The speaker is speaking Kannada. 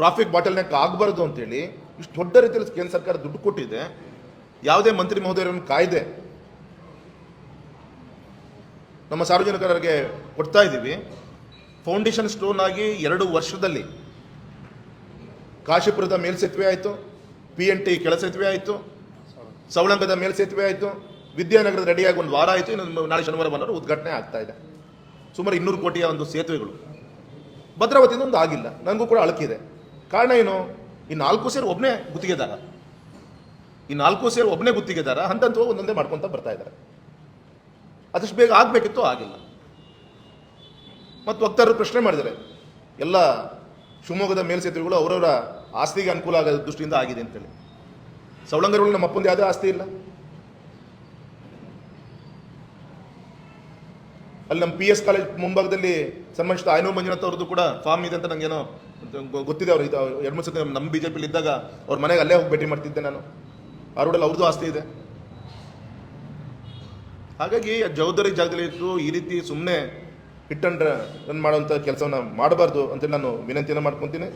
ಟ್ರಾಫಿಕ್ ಬಾಟಲ್ ನೆಕ್ ಆಗಬಾರ್ದು ಅಂತೇಳಿ ಇಷ್ಟು ದೊಡ್ಡ ರೀತಿಯಲ್ಲಿ ಕೇಂದ್ರ ಸರ್ಕಾರ ದುಡ್ಡು ಕೊಟ್ಟಿದೆ. ಯಾವುದೇ ಮಂತ್ರಿ ಮಹೋದಯರನ್ನು ಕಾಯ್ದೆ ನಮ್ಮ ಸಾರ್ವಜನಿಕರಿಗೆ ಕೊಡ್ತಾ ಇದ್ದೀವಿ. ಫೌಂಡೇಶನ್ ಸ್ಟೋನ್ ಆಗಿ ಎರಡು ವರ್ಷದಲ್ಲಿ ಕಾಶಿಪುರದ ಮೇಲ್ಸೇತುವೆ ಆಯಿತು, ಪಿ ಎನ್ ಟಿ ಕೆಳ ಸೇತುವೆ ಆಯಿತು, ಸವಳಂಗದ ಮೇಲ್ಸೇತುವೆ ಆಯಿತು, ವಿದ್ಯಾನಗರದ ರೆಡಿಯಾಗಿ ಒಂದು ವಾರ ಆಯಿತು ಇನ್ನೊಂದು ನಾಳೆ ಶನಿವಾರ ಬಂದರೆ ಉದ್ಘಾಟನೆ ಆಗ್ತಾ ಇದೆ. ಸುಮಾರು ಇನ್ನೂರು ಕೋಟಿಯ ಒಂದು ಸೇತುವೆಗಳು. ಭದ್ರಾವತಿಯಿಂದ ಒಂದು ಆಗಿಲ್ಲ ನನಗೂ ಕೂಡ ಅಳಕಿದೆ. ಕಾರಣ ಏನು? ಈ ನಾಲ್ಕು ಸೇರು ಒಬ್ಬನೇ ಗುತ್ತಿಗೆದಾರ. ಈ ನಾಲ್ಕು ಸೇರು ಒಬ್ಬನೇ ಗುತ್ತಿಗೆದಾರ ಹಂತ ಒಂದೊಂದೇ ಮಾಡ್ಕೊಂತ ಬರ್ತಾ ಇದ್ದಾರೆ ಅದಷ್ಟು ಬೇಗ ಆಗಬೇಕಿತ್ತು ಆಗಿಲ್ಲ. ಮತ್ತು ವಕ್ತಾರರು ಪ್ರಶ್ನೆ ಮಾಡಿದ್ದಾರೆ, ಎಲ್ಲ ಶಿವಮೊಗ್ಗದ ಮೇಲ್ಸೇತುವೆಗಳು ಅವರವರ ಆಸ್ತಿಗೆ ಅನುಕೂಲ ಆಗೋ ದೃಷ್ಟಿಯಿಂದ ಆಗಿದೆ ಅಂತೇಳಿ. ಸವಳಂಗರುಗಳು ನಮ್ಮ ಅಪ್ಪಂದು ಯಾವುದೇ ಆಸ್ತಿ ಇಲ್ಲ. ಅಲ್ಲಿ ನಮ್ಮ ಪಿ ಎಸ್ ಕಾಲೇಜ್ ಮುಂಭಾಗದಲ್ಲಿ ಸಂಬಂಧಿಸಿದ ಆಯನೂರು ಮಂಜುನಾಥ್ ಅವ್ರದ್ದು ಕೂಡ ಫಾರ್ಮ್ ಇದೆ ಅಂತ ನನಗೇನೋ ಗೊತ್ತಿದೆ ಅವ್ರು. ಎರಡು ಮೂರು ಸತಿ ನಮ್ಮ ಬಿ ಜೆ ಪಿಲಿ ಇದ್ದಾಗ ಅವ್ರ ಮನೆಗೆ ಅಲ್ಲೇ ಹೋಗಿ ಭೇಟಿ ಮಾಡ್ತಿದ್ದೆ ನಾನು. ಆ ಅವ್ರದ್ದು ಆಸ್ತಿ ಇದೆ. ಹಾಗಾಗಿ ಜವಾಬ್ದಾರಿ ಜಾಗದಲ್ಲಿ ಇದ್ದು ಈ ರೀತಿ ಸುಮ್ಮನೆ ಹಿಟ್ ಅಂಡ್ ರನ್ ಮಾಡುವಂಥ ಕೆಲಸವನ್ನು ಮಾಡಬಾರ್ದು ಅಂತೇಳಿ ನಾನು ವಿನಂತಿಯನ್ನು ಮಾಡ್ಕೊತೀನಿ.